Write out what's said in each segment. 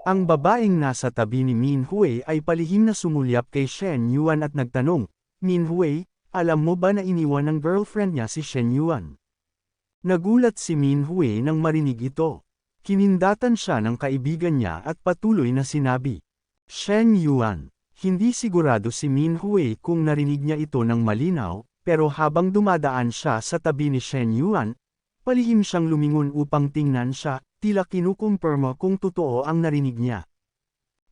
Ang babaeng nasa tabi ni Min Hui ay palihim na sumulyap kay Shen Yuan at nagtanong, Min Hui, alam mo ba na iniwan ng girlfriend niya si Shen Yuan? Nagulat si Min Hui nang marinig ito. Kinindatan siya ng kaibigan niya at patuloy na sinabi, Shen Yuan, hindi sigurado si Min Hui kung narinig niya ito ng malinaw, pero habang dumadaan siya sa tabi ni Shen Yuan, palihim siyang lumingon upang tingnan siya, tila kinukumpirma kung totoo ang narinig niya.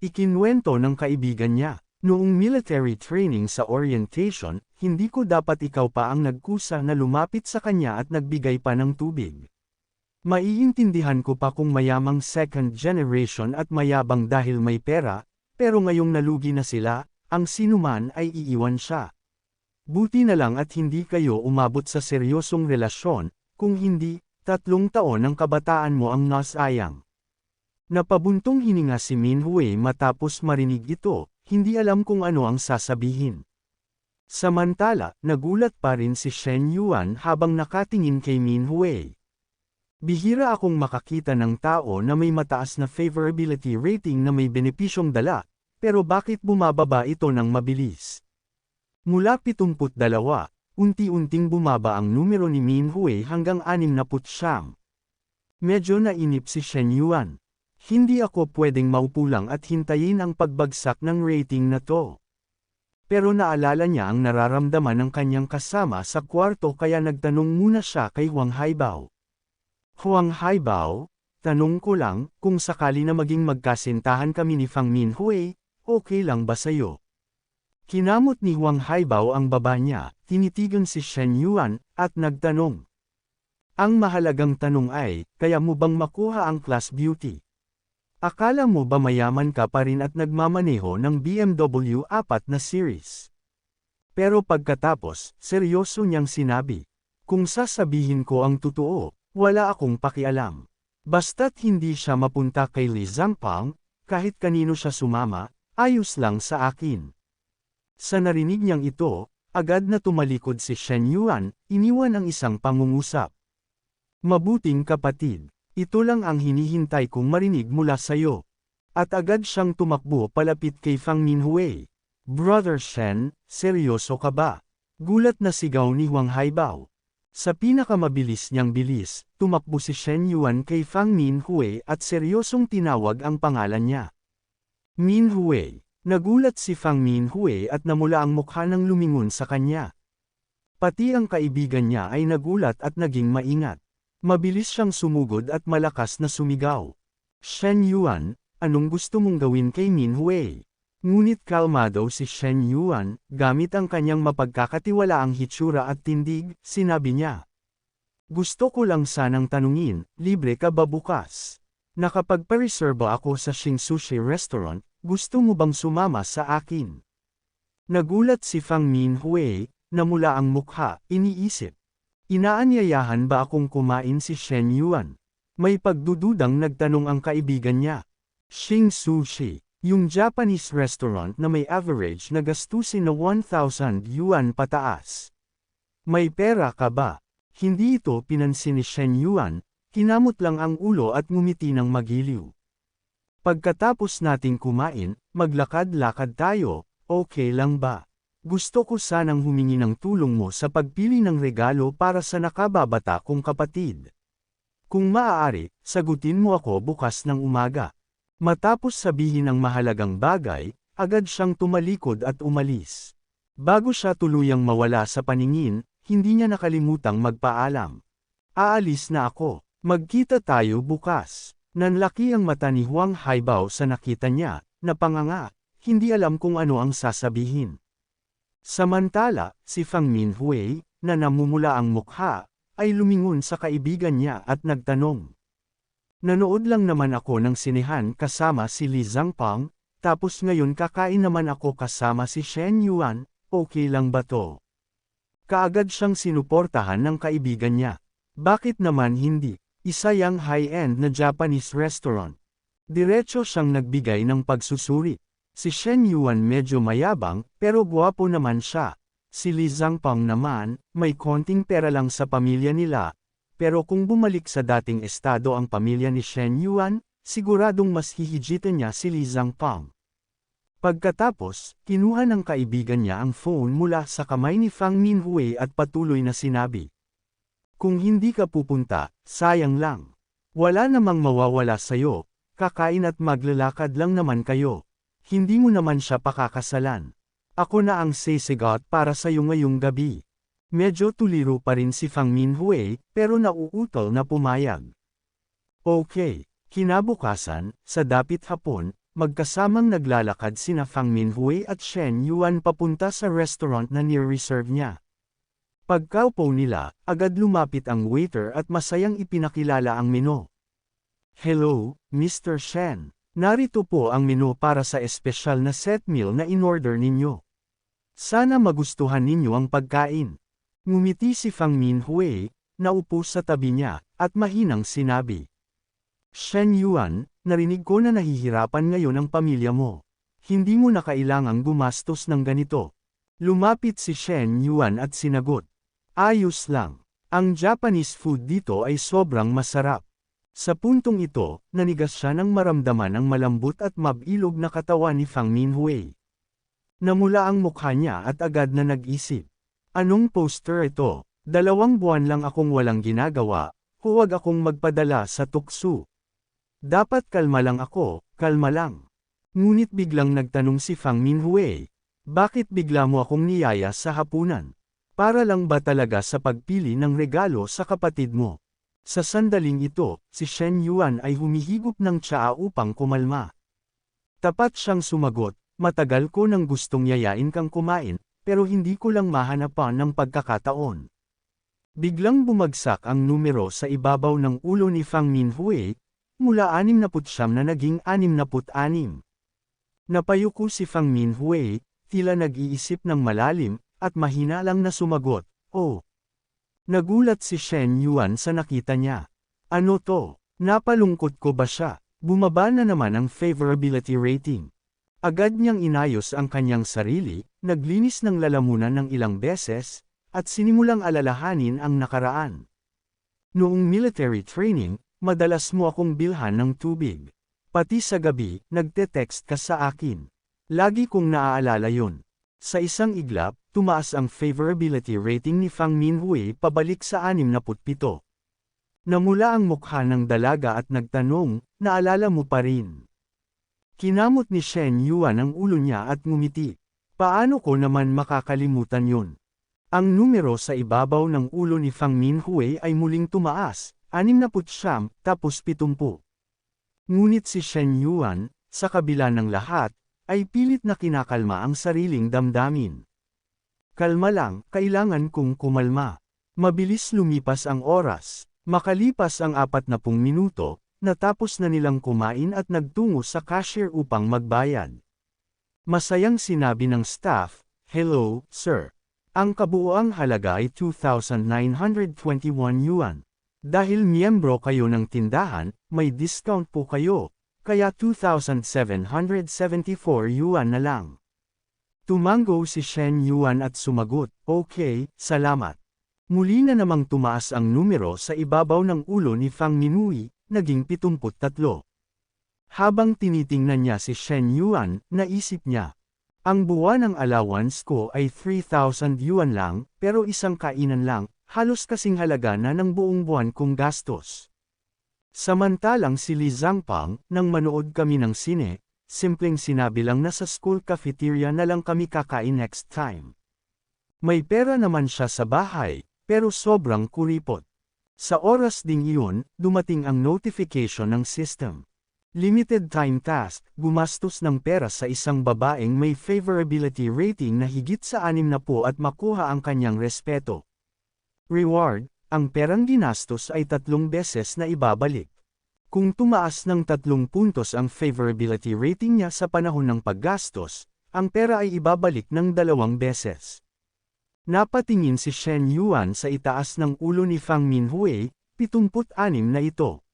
Ikinwento ng kaibigan niya, noong military training sa orientation, hindi ko dapat ikaw pa ang nagkusa na lumapit sa kanya at nagbigay pa ng tubig. Maiintindihan ko pa kung mayamang second generation at mayabang dahil may pera, pero ngayong nalugi na sila, ang sinuman ay iiwan siya. Buti na lang at hindi kayo umabot sa seryosong relasyon, kung hindi, tatlong taon ng kabataan mo ang nasayang. Napabuntong hininga si Min Hui matapos marinig ito, hindi alam kung ano ang sasabihin. Samantala, nagulat pa rin si Shen Yuan habang nakatingin kay Min Hui. Bihira akong makakita ng tao na may mataas na favorability rating na may benepisyong dala, pero bakit bumababa ito ng mabilis? Mula 72, unti-unting bumaba ang numero ni Min Hui hanggang 69. Medyo nainip si Shen Yuan. Hindi ako pwedeng maupo lang at hintayin ang pagbagsak ng rating na to. Pero naalala niya ang nararamdaman ng kanyang kasama sa kwarto kaya nagtanong muna siya kay Huang Haibao. Huang Haibao, tanong ko lang, kung sakali na maging magkasintahan kami ni Fang Min Hui, okay lang ba sayo? Kinamot ni Huang Haibao ang baba niya, tinitigan si Shen Yuan, at nagtanong. Ang mahalagang tanong ay, kaya mo bang makuha ang class beauty? Akala mo ba mayaman ka pa rin at nagmamaneho ng BMW 4 na series? Pero pagkatapos, seryoso niyang sinabi, kung sasabihin ko ang totoo, wala akong pakialam. Basta't hindi siya mapunta kay Li Zhangpang, kahit kanino siya sumama, ayos lang sa akin. Sa narinig niyang ito, agad na tumalikod si Shen Yuan, iniwan ang isang pangungusap. Mabuting kapatid, ito lang ang hinihintay kong marinig mula sayo. At agad siyang tumakbo palapit kay Fang Minhui. Brother Shen, seryoso ka ba? Gulat na sigaw ni Huang Haibao. Sa pinakamabilis niyang bilis, tumakbo si Shen Yuan kay Fang Min Hui at seryosong tinawag ang pangalan niya. Min Hui. Nagulat si Fang Min Hui at namula ang mukha ng lumingon sa kanya. Pati ang kaibigan niya ay nagulat at naging maingat. Mabilis siyang sumugod at malakas na sumigaw. Shen Yuan, anong gusto mong gawin kay Min Hui? Ngunit kalmado si Shen Yuan, gamit ang kanyang mapagkakatiwalaang hitsura at tindig, sinabi niya. Gusto ko lang sanang tanungin, libre ka ba bukas? Nakapagpa-reserve ako sa Xing Sushi Restaurant, gusto mo bang sumama sa akin? Nagulat si Fang Min Hui, namula ang mukha, iniisip. Inaanyayahan ba akong kumain si Shen Yuan? May pagdududang nagtanong ang kaibigan niya. Xing Sushi. Yung Japanese restaurant na may average na gastusin na 1,000 yuan pataas. May pera ka ba? Hindi ito pinansin ni Shen Yuan, kinamot lang ang ulo at ngumiti ng magiliw. Pagkatapos nating kumain, maglakad-lakad tayo, okay lang ba? Gusto ko sanang humingi ng tulong mo sa pagpili ng regalo para sa nakababata kong kapatid. Kung maaari, sagutin mo ako bukas ng umaga. Matapos sabihin ang mahalagang bagay, agad siyang tumalikod at umalis. Bago siya tuluyang mawala sa paningin, hindi niya nakalimutang magpaalam. Aalis na ako, magkita tayo bukas. Nanlaki ang mata ni Huang Haibao sa nakita niya, napanganga, hindi alam kung ano ang sasabihin. Samantala, si Fang Min Hui, na namumula ang mukha, ay lumingon sa kaibigan niya at nagtanong. Nanood lang naman ako ng sinehan kasama si Li Zhangpang, tapos ngayon kakain naman ako kasama si Shen Yuan, okay lang ba to? Kaagad siyang sinuportahan ng kaibigan niya. Bakit naman hindi? Isa yang high-end na Japanese restaurant. Diretso siyang nagbigay ng pagsusuri. Si Shen Yuan medyo mayabang, pero guwapo naman siya. Si Li Zhangpang naman, may konting pera lang sa pamilya nila, pero kung bumalik sa dating estado ang pamilya ni Shen Yuan, siguradong mas hihigitan niya si Li Zhangpang. Pagkatapos, kinuha ng kaibigan niya ang phone mula sa kamay ni Fang Minhui at patuloy na sinabi. Kung hindi ka pupunta, sayang lang. Wala namang mawawala sa'yo, kakain at maglalakad lang naman kayo. Hindi mo naman siya pakakasalan. Ako na ang sisigot para sa'yo ngayong gabi. Medyo tuliro pa rin si Fang Minhui, pero nauutol na pumayag. Okay, kinabukasan, sa dapit hapon, magkasamang naglalakad sina Fang Minhui at Shen Yuan papunta sa restaurant na near-reserve niya. Pagkaupo nila, agad lumapit ang waiter at masayang ipinakilala ang menu. Hello, Mr. Shen. Narito po ang menu para sa espesyal na set meal na in-order ninyo. Sana magustuhan ninyo ang pagkain. Ngumiti si Fang Minhui, naupo sa tabi niya, at mahinang sinabi. Shen Yuan, narinig ko na nahihirapan ngayon ang pamilya mo. Hindi mo na kailangang gumastos ng ganito. Lumapit si Shen Yuan at sinagot. Ayos lang. Ang Japanese food dito ay sobrang masarap. Sa puntong ito, nanigas siya nang maramdaman ang malambot at mabilog na katawan ni Fang Minhui. Namula ang mukha niya at agad na nag-isip. Anong poster ito? Dalawang buwan lang akong walang ginagawa, huwag akong magpadala sa tukso. Dapat kalma lang ako, kalma lang. Ngunit biglang nagtanong si Fang Minhui, bakit bigla mo akong niyaya sa hapunan? Para lang ba talaga sa pagpili ng regalo sa kapatid mo? Sa sandaling ito, si Shen Yuan ay humihigop ng tsaa upang kumalma. Tapat siyang sumagot, matagal ko nang gustong yayain kang kumain, pero hindi ko lang mahanapan ng pagkakataon. Biglang bumagsak ang numero sa ibabaw ng ulo ni Fang Minhui, mula 69 na naging 66. Napayuko si Fang Minhui, tila nag-iisip ng malalim, at mahina lang na sumagot, Oh. Nagulat si Shen Yuan sa nakita niya. Ano to? Napalungkot ko ba siya? Bumaba na naman ang favorability rating. Agad niyang inayos ang kanyang sarili, naglinis ng lalamunan ng ilang beses, at sinimulang alalahanin ang nakaraan. Noong military training, Madalas mo akong bilhan ng tubig. Pati sa gabi, nagte-text ka sa akin. Lagi kong naaalala yun. Sa isang iglap, tumaas ang favorability rating ni Fang Minhui pabalik sa 67. Namula ang mukha ng dalaga at nagtanong, naalala mo pa rin. Kinamot ni Shen Yuan ang ulo niya at ngumiti. Paano ko naman makakalimutan yun? Ang numero sa ibabaw ng ulo ni Fang Minhui ay muling tumaas, Anim na putsyam, tapos pitumpu. Ngunit si Shen Yuan, sa kabila ng lahat, ay pilit na kinakalma ang sariling damdamin. Kalma lang, kailangan kong kumalma. Mabilis lumipas ang oras, makalipas ang apat na pung minuto, natapos na nilang kumain at nagtungo sa cashier upang magbayad. Masayang sinabi ng staff, Hello, sir. Ang kabuoang halaga ay 2,921 yuan. Dahil miyembro kayo ng tindahan, may discount po kayo, kaya 2,774 yuan na lang. Tumango si Shen Yuan at sumagot, okay, salamat. Muli na namang tumaas ang numero sa ibabaw ng ulo ni Fang Minui, naging 73. Habang tinitingnan niya si Shen Yuan, naisip niya, ang buwan ng allowance ko ay 3,000 yuan lang, pero isang kainan lang, halos kasing halaga na ng buong buwan kong gastos. Samantalang si Li Zhangpang, nang manood kami ng sine, simpleng sinabi lang na sa school cafeteria na lang kami kakain next time. May pera naman siya sa bahay, pero sobrang kuripot. Sa oras ding iyon, dumating ang notification ng system. Limited time task, gumastos ng pera sa isang babaeng may favorability rating na higit sa anim na po at makuha ang kanyang respeto. Reward, ang perang ginastos ay tatlong beses na ibabalik. Kung tumaas ng tatlong puntos ang favorability rating niya sa panahon ng paggastos, ang pera ay ibabalik ng dalawang beses. Napatingin si Shen Yuan sa itaas ng ulo ni Fang Minhui, 76 na ito.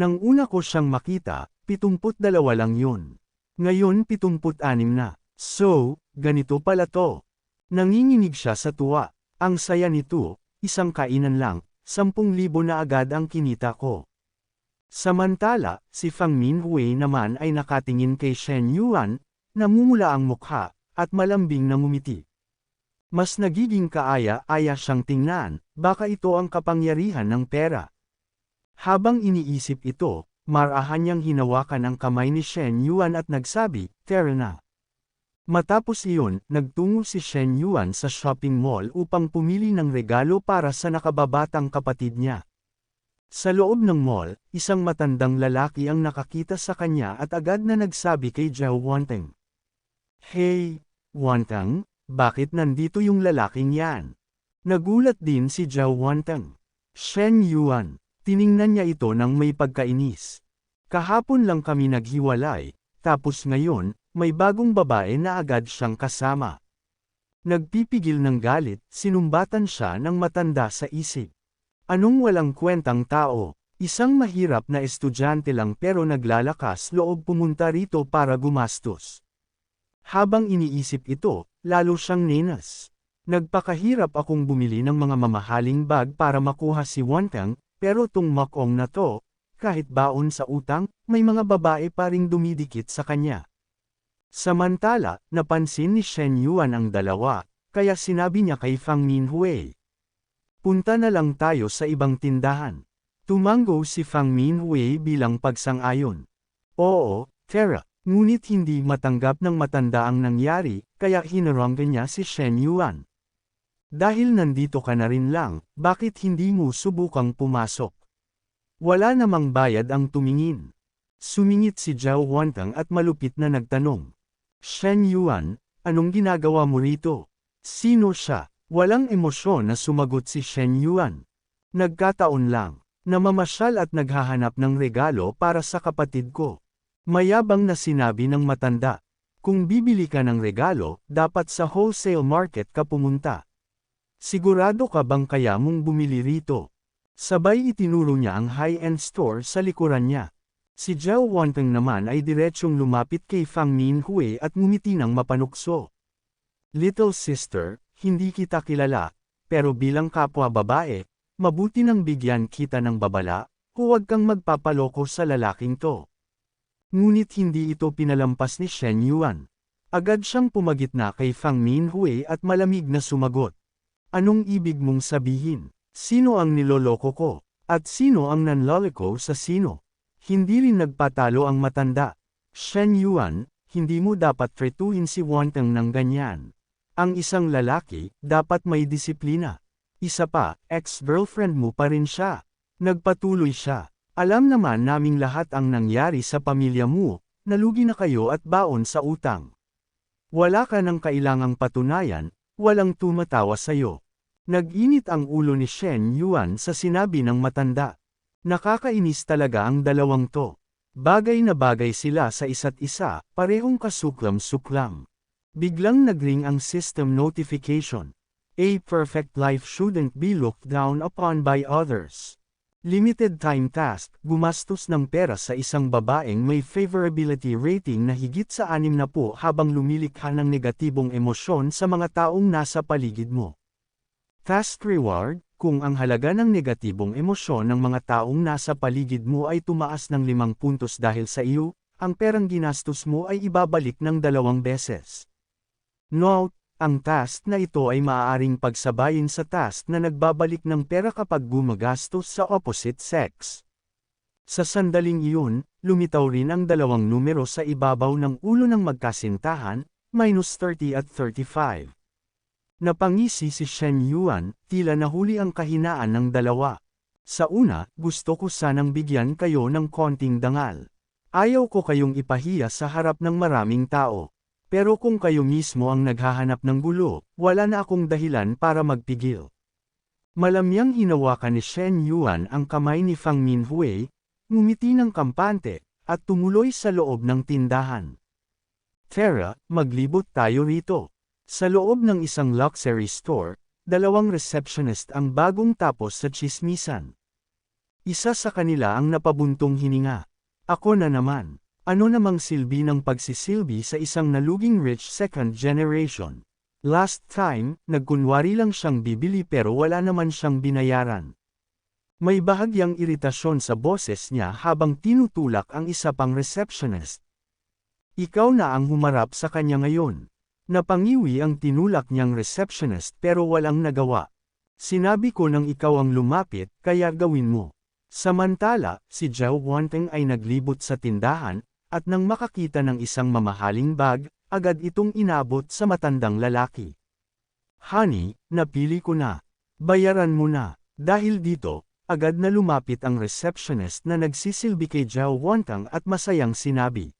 Nang una ko siyang makita, 72 lang yun. Ngayon 76 na. So, ganito pala to. Nanginginig siya sa tuwa. Ang saya nito, isang kainan lang, 10,000 na agad ang kinita ko. Samantala, si Fang Minhui naman ay nakatingin kay Shen Yuan, namumula ang mukha, at malambing na ngumiti. Mas nagiging kaaya-aya siyang tingnan, baka ito ang kapangyarihan ng pera. Habang iniisip ito, marahan niyang hinawakan ang kamay ni Shen Yuan at nagsabi, Tara na. Matapos iyon, nagtungo si Shen Yuan sa shopping mall upang pumili ng regalo para sa nakababatang kapatid niya. Sa loob ng mall, isang matandang lalaki ang nakakita sa kanya at agad na nagsabi kay Zhao Wanteng. Hey, Wanteng, bakit nandito yung lalaking yan? Nagulat din si Zhao Wanteng. Shen Yuan, tiningnan niya ito ng may pagkainis. Kahapon lang kami naghiwalay, tapos ngayon, may bagong babae na agad siyang kasama. Nagpipigil ng galit, sinumbatan siya ng matanda sa isip. Anong walang kwentang tao? Isang mahirap na estudyante lang pero naglalakas loob pumunta rito para gumastos. Habang iniisip ito, lalo siyang nenas. Nagpakahirap akong bumili ng mga mamahaling bag para makuha si Wantang, pero tung makong na to, kahit baon sa utang, may mga babae pa ring dumidikit sa kanya. Samantala, napansin ni Shen Yuan ang dalawa, kaya sinabi niya kay Fang Minhui. Punta na lang tayo sa ibang tindahan. Tumango si Fang Minhui bilang pagsang-ayon. Oo, Tara, ngunit hindi matanggap ng matanda ang nangyari, kaya hinaranggan niya si Shen Yuan. Dahil nandito ka na rin lang, bakit hindi mo subukang pumasok? Wala namang bayad ang tumingin. Sumingit si Zhao Wantang at malupit na nagtanong. Shen Yuan, anong ginagawa mo rito? Sino siya? Walang emosyon na sumagot si Shen Yuan. Nagkataon lang, namamasyal at naghahanap ng regalo para sa kapatid ko. Mayabang na sinabi ng matanda. Kung bibili ka ng regalo, dapat sa wholesale market ka pumunta. Sigurado ka bang kaya mong bumili rito? Sabay itinuro niya ang high-end store sa likuran niya. Si Zhao Wanteng naman ay diretsyong lumapit kay Fang Minhui at ngumiti ng mapanukso. Little sister, hindi kita kilala, pero bilang kapwa babae, mabuti nang bigyan kita ng babala, huwag kang magpapaloko sa lalaking to. Ngunit hindi ito pinalampas ni Shen Yuan. Agad siyang pumagitna kay Fang Minhui at malamig na sumagot. Anong ibig mong sabihin? Sino ang niloloko ko? At sino ang nanloloko sa sino? Hindi rin nagpatalo ang matanda. Shen Yuan, hindi mo dapat tretuhin si Wanteng ng ganyan. Ang isang lalaki, dapat may disiplina. Isa pa, ex-girlfriend mo pa rin siya. Nagpatuloy siya. Alam naman naming lahat ang nangyari sa pamilya mo, nalugi na kayo at baon sa utang. Wala ka ng kailangang patunayan, walang tumatawa sa'yo. Nag-init ang ulo ni Shen Yuan sa sinabi ng matanda. Nakakainis talaga ang dalawang to. Bagay na bagay sila sa isa't isa, parehong kasuklam-suklam. Biglang nagring ang system notification. A perfect life shouldn't be looked down upon by others. Limited time task, gumastos ng pera sa isang babaeng may favorability rating na higit sa anim na po habang lumilikha ng negatibong emosyon sa mga taong nasa paligid mo. Task reward, kung ang halaga ng negatibong emosyon ng mga taong nasa paligid mo ay tumaas ng limang puntos dahil sa iyo, ang perang ginastos mo ay ibabalik ng dalawang beses. Note, ang task na ito ay maaaring pagsabayin sa task na nagbabalik ng pera kapag gumagastos sa opposite sex. Sa sandaling iyon, lumitaw rin ang dalawang numero sa ibabaw ng ulo ng magkasintahan, minus 30 at 35. Napangisi si Shen Yuan, tila nahuli ang kahinaan ng dalawa. Sa una, gusto ko sanang bigyan kayo ng konting dangal. Ayaw ko kayong ipahiya sa harap ng maraming tao. Pero kung kayo mismo ang naghahanap ng gulo, wala na akong dahilan para magpigil. Malamyang hinawakan ni Shen Yuan ang kamay ni Fang Minhui, ngumiti ng kampante, at tumuloy sa loob ng tindahan. Tara, maglibot tayo rito. Sa loob ng isang luxury store, dalawang receptionist ang bagong tapos sa chismisan. Isa sa kanila ang napabuntong hininga. Ako na naman. Ano namang silbi ng pagsisilbi sa isang naluging rich second generation? Last time, nagkunwari lang siyang bibili pero wala naman siyang binayaran. May bahagyang iritasyon sa boses niya habang tinutulak ang isa pang receptionist. Ikaw na ang humarap sa kanya ngayon. Napangiwi ang tinulak niyang receptionist pero walang nagawa. Sinabi ko nang ikaw ang lumapit, kaya gawin mo. Samantala, si Zhao Wanteng ay naglibot sa tindahan, at nang makakita ng isang mamahaling bag, agad itong inabot sa matandang lalaki. Honey, napili ko na. Bayaran mo na. Dahil dito, agad na lumapit ang receptionist na nagsisilbi kay Zhao Wantang at masayang sinabi.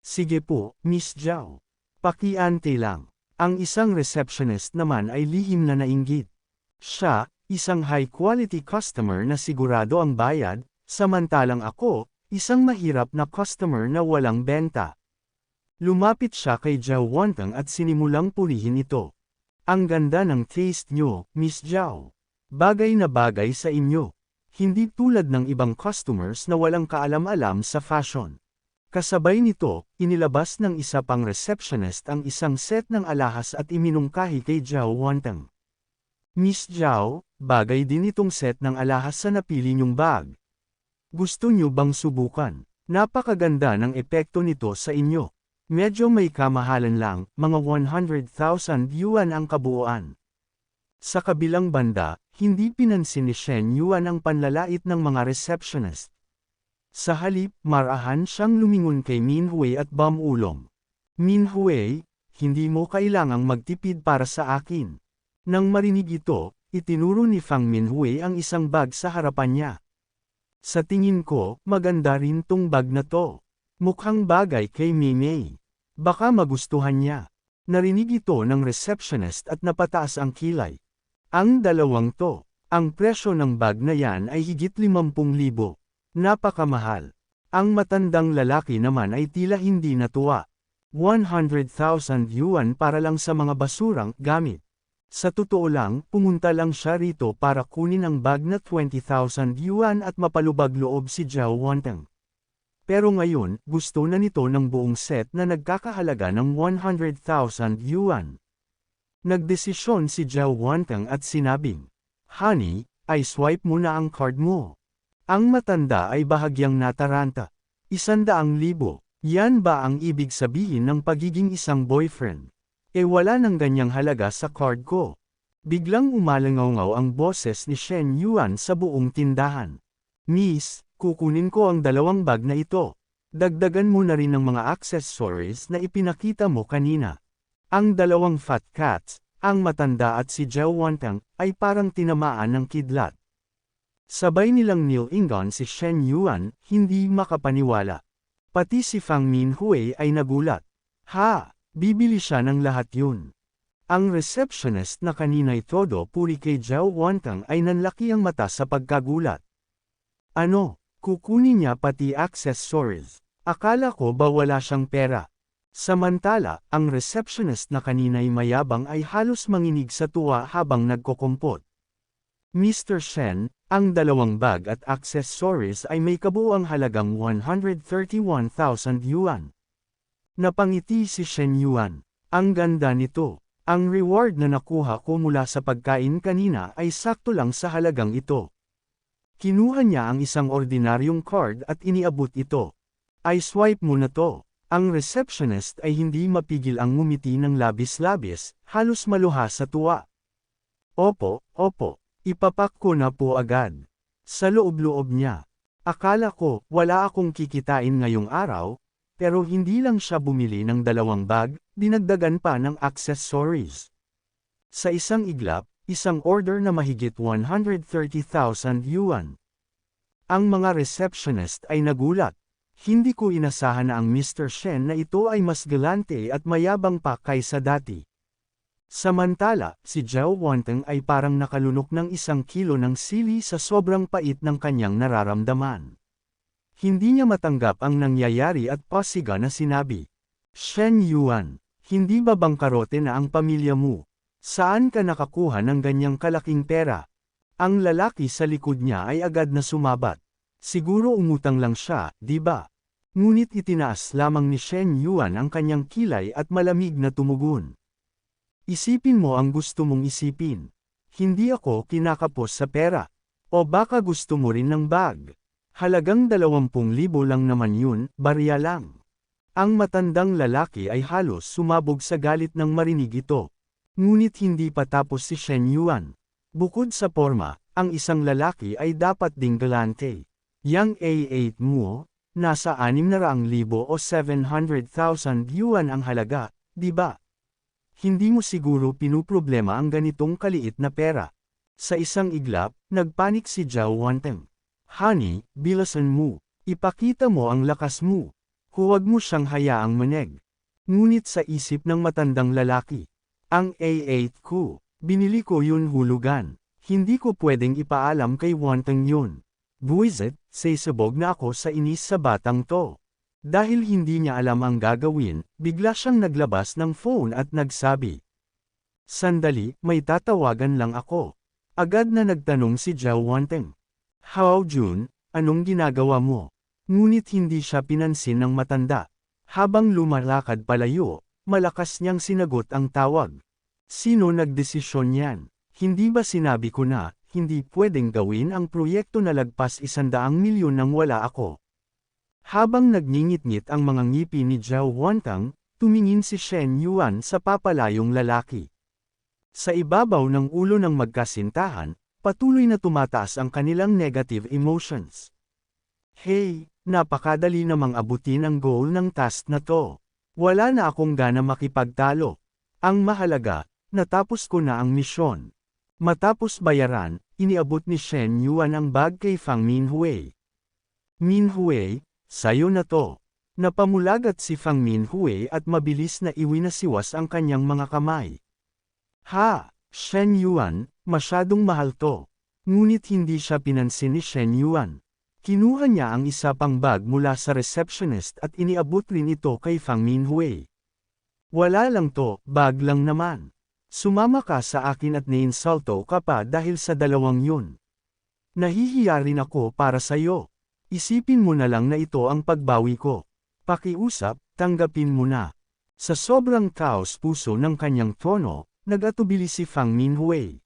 Sige po, Miss Zhao. Pakiante lang. Ang isang receptionist naman ay lihim na nainggit. Siya, isang high-quality customer na sigurado ang bayad, samantalang ako, isang mahirap na customer na walang benta. Lumapit siya kay Zhao Wantang at sinimulang purihin ito. Ang ganda ng taste nyo, Miss Zhao. Bagay na bagay sa inyo. Hindi tulad ng ibang customers na walang kaalam-alam sa fashion. Kasabay nito, inilabas ng isa pang receptionist ang isang set ng alahas at iminungkahi kay Zhao Wantang. Miss Zhao, bagay din itong set ng alahas sa napili niyong bag. Gusto niyo bang subukan? Napakaganda ng epekto nito sa inyo. Medyo may kamahalan lang, mga 100,000 yuan ang kabuuan. Sa kabilang banda, hindi pinansin ni Shen Yuan ang panlalait ng mga receptionist. Sa halip, marahan siyang lumingon kay Min Hui at Bam Ulong. Min Hui, hindi mo kailangang magtipid para sa akin. Nang marinig ito, itinuro ni Fang Min Hui ang isang bag sa harapan niya. Sa tingin ko, maganda rin tong bag na to. Mukhang bagay kay Mei Baka magustuhan niya. Narinig ito ng receptionist at napataas ang kilay. Ang dalawang to, ang presyo ng bag na yan ay higit 50,000. Napakamahal. Ang matandang lalaki naman ay tila hindi natuwa. 100,000 yuan para lang sa mga basurang gamit. Sa totoo lang, pumunta lang siya rito para kunin ang bag na 20,000 yuan at mapalubag loob si Zhao Wanteng. Pero ngayon, gusto na nito ng buong set na nagkakahalaga ng 100,000 yuan. Nagdesisyon si Zhao Wantang at sinabing, Honey, ay swipe mo na ang card mo. Ang matanda ay bahagyang nataranta. Isandaang libo, yan ba ang ibig sabihin ng pagiging isang boyfriend? E wala nang ganyang halaga sa card ko. Biglang umalangaw ang boses ni Shen Yuan sa buong tindahan. Miss, kukunin ko ang dalawang bag na ito. Dagdagan mo na rin ng mga accessories na ipinakita mo kanina. Ang dalawang fat cats, ang matanda at si Zhao Wantang, ay parang tinamaan ng kidlat. Sabay nilang nilingon si Shen Yuan, hindi makapaniwala. Pati si Fang Min Hui ay nagulat. Ha, bibili siya ng lahat yun. Ang receptionist na kanina'y todo puri kay Zhao Wantang ay nanlaki ang mata sa pagkagulat. Ano, kukunin niya pati accessories. Akala ko ba wala siyang pera. Samantala, ang receptionist na kanina'y mayabang ay halos manginig sa tuwa habang nagkokompot. Mr. Shen, ang dalawang bag at accessories ay may kabuang halagang 131,000 yuan. Napangiti si Shen Yuan. Ang ganda nito. Ang reward na nakuha ko mula sa pagkain kanina ay sakto lang sa halagang ito. Kinuha niya ang isang ordinaryong card at iniabot ito. Ay swipe mo na to. Ang receptionist ay hindi mapigil ang ngumiti ng labis-labis, halos maluha sa tuwa. Opo, opo, ipapak ko na po agad. Sa loob-loob niya. Akala ko, wala akong kikitain ngayong araw, pero hindi lang siya bumili ng dalawang bag, dinagdagan pa ng accessories. Sa isang iglap, isang order na mahigit 130,000 yuan. Ang mga receptionist ay nagulat. Hindi ko inasahan na ang Mr. Shen na ito ay mas galante at mayabang pa kaysa dati. Samantala, si Zhao Wanteng ay parang nakalunok ng isang kilo ng sili sa sobrang pait ng kanyang nararamdaman. Hindi niya matanggap ang nangyayari at pasiga na sinabi. Shen Yuan, hindi ba bangkarote na ang pamilya mo? Saan ka nakakuha ng ganyang kalaking pera? Ang lalaki sa likod niya ay agad na sumabat. Siguro umutang lang siya, di ba? Ngunit itinaas lamang ni Shen Yuan ang kanyang kilay at malamig na tumugon. Isipin mo ang gusto mong isipin. Hindi ako kinakapos sa pera. O baka gusto mo rin ng bag. Halagang 20,000 lang naman yun, barya lang. Ang matandang lalaki ay halos sumabog sa galit ng marinig ito. Ngunit hindi pa tapos si Shen Yuan. Bukod sa forma, ang isang lalaki ay dapat ding galante. Yang A8 mo, nasa 600,000 o 700,000 yuan ang halaga, di ba? Hindi mo siguro pinuproblema ang ganitong kaliit na pera. Sa isang iglap, nagpanik si Zhao Wanteng. Honey, bilasan mo. Ipakita mo ang lakas mo. Huwag mo siyang hayaang maneg. Ngunit sa isip ng matandang lalaki, ang A8 ko, binili ko yun hulugan. Hindi ko pwedeng ipaalam kay Wanteng yun. Buwisit, sasabog na ako sa inis sa batang to. Dahil hindi niya alam ang gagawin, bigla siyang naglabas ng phone at nagsabi. Sandali, may tatawagan lang ako. Agad na nagtanong si Zhao Wanteng. Hao Jun, anong ginagawa mo? Ngunit hindi siya pinansin ng matanda. Habang lumalakad palayo, malakas niyang sinagot ang tawag. Sino nagdesisyon yan? Hindi ba sinabi ko na, hindi pwedeng gawin ang proyekto na lagpas isandaang milyon nang wala ako? Habang nagngingit-ngit ang mga ngipi ni Zhao Wantang, tumingin si Shen Yuan sa papalayong lalaki. Sa ibabaw ng ulo ng magkasintahan, patuloy na tumataas ang kanilang negative emotions. Hey, napakadali namang abutin ang goal ng task na to. Wala na akong gana makipagtalo. Ang mahalaga, natapos ko na ang misyon. Matapos bayaran, iniabot ni Shen Yuan ang bag kay Fang Minhui. Minhui, sayo na to. Napamulagat si Fang Minhui at mabilis na iwinasiwas ang kanyang mga kamay. Ha, Shen Yuan, masyadong mahal to. Ngunit hindi siya pinansin ni Shen Yuan. Kinuha niya ang isa pang bag mula sa receptionist at iniabot rin ito kay Fang Minhui. Wala lang to, bag lang naman. Sumama ka sa akin at neinsulto ka pa dahil sa dalawang yun. Nahihiya rin ako para sa'yo. Isipin mo na lang na ito ang pagbawi ko. Pakiusap, tanggapin mo na. Sa sobrang kaos puso ng kanyang tono, nagatubili si Fang Minhui.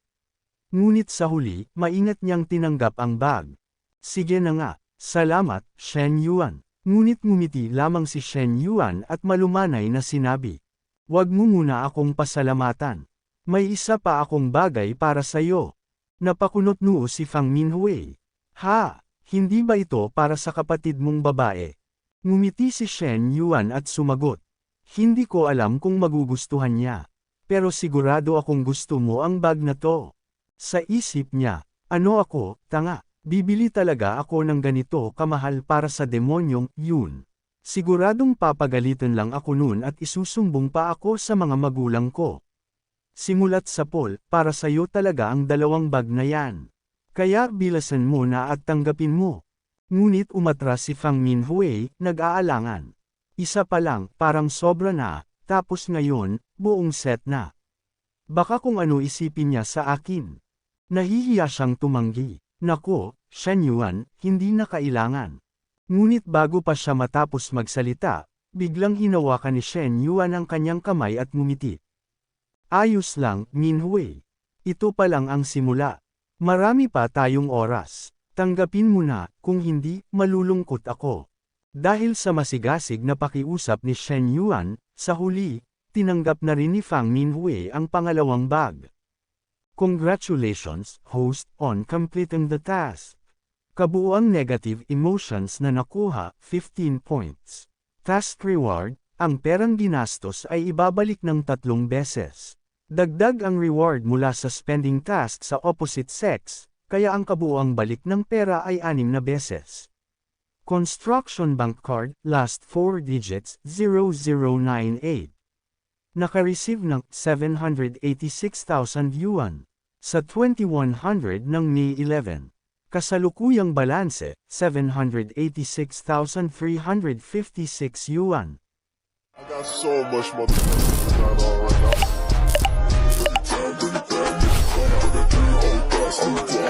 Ngunit sa huli, maingat niyang tinanggap ang bag. Sige na nga, salamat, Shen Yuan. Ngunit ngumiti lamang si Shen Yuan at malumanay na sinabi. Huwag mo muna akong pasalamatan. May isa pa akong bagay para sa'yo. Napakunot noo si Fang Minhui. Ha, hindi ba ito para sa kapatid mong babae? Ngumiti si Shen Yuan at sumagot. Hindi ko alam kung magugustuhan niya. Pero sigurado akong gusto mo ang bag na to. Sa isip niya, ano ako, tanga, bibili talaga ako ng ganito kamahal para sa demonyong yun. Siguradong papagalitan lang ako noon at isusumbong pa ako sa mga magulang ko. Simulat sa Paul, para sa'yo talaga ang dalawang bag na yan. Kaya bilasan mo na at tanggapin mo. Ngunit umatras si Fang Minhui, nag-aalangan. Isa pa lang, parang sobra na, tapos ngayon, buong set na. Baka kung ano isipin niya sa akin. Nahihiya siyang tumanggi. Nako, Shen Yuan, hindi na kailangan. Ngunit bago pa siya matapos magsalita, biglang hinawakan ni Shen Yuan ang kanyang kamay at ngumiti. Ayos lang, Minhui. Ito pa lang ang simula. Marami pa tayong oras. Tanggapin mo na, kung hindi, malulungkot ako. Dahil sa masigasig na pakiusap ni Shen Yuan, sa huli, tinanggap na rin ni Fang Minhui ang pangalawang bag. Congratulations, host, on completing the task. Kabuuang negative emotions na nakuha, 15 points. Task reward, ang perang ginastos ay ibabalik ng tatlong beses. Dagdag ang reward mula sa spending task sa opposite sex, kaya ang kabuuang balik ng pera ay anim na beses. Construction Bank Card, last 4 digits, 0098. Nakareceive ng 786,000 yuan. Sa 2100 ng May 11. Kasalukuyang balanse, 786,356 yuan. I got so much motherfucking. Austin.